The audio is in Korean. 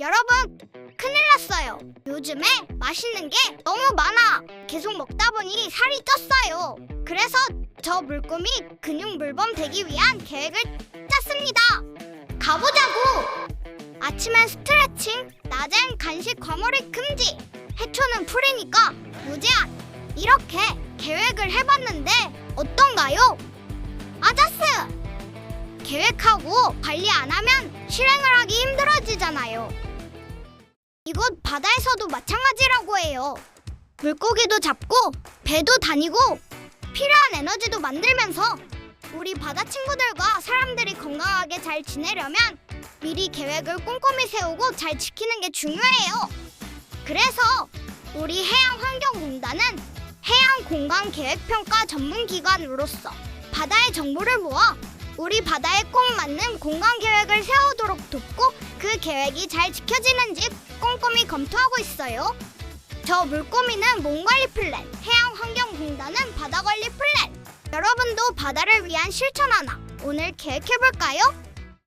여러분, 큰일 났어요. 요즘에 맛있는 게 너무 많아. 계속 먹다 보니 살이 쪘어요. 그래서 저 물고미 근육 물범 되기 위한 계획을 짰습니다. 가보자고! 아침엔 스트레칭, 낮엔 간식 과몰입 금지, 해초는 풀이니까 무제한. 이렇게 계획을 해봤는데 어떤가요? 계획하고 관리 안 하면 실행을 하기 힘들어지잖아요. 이곳 바다에서도 마찬가지라고 해요. 물고기도 잡고 배도 다니고 필요한 에너지도 만들면서 우리 바다 친구들과 사람들이 건강하게 잘 지내려면 미리 계획을 꼼꼼히 세우고 잘 지키는 게 중요해요. 그래서 우리 해양환경공단은 해양공간계획평가 전문기관으로서 바다의 정보를 모아 우리 바다에 꼭 맞는 공간 계획을 세우도록 돕고 그 계획이 잘 지켜지는지 꼼꼼히 검토하고 있어요. 저 물고미는 몸관리 플랜, 해양환경공단은 바다관리 플랜. 여러분도 바다를 위한 실천 하나 오늘 계획해볼까요?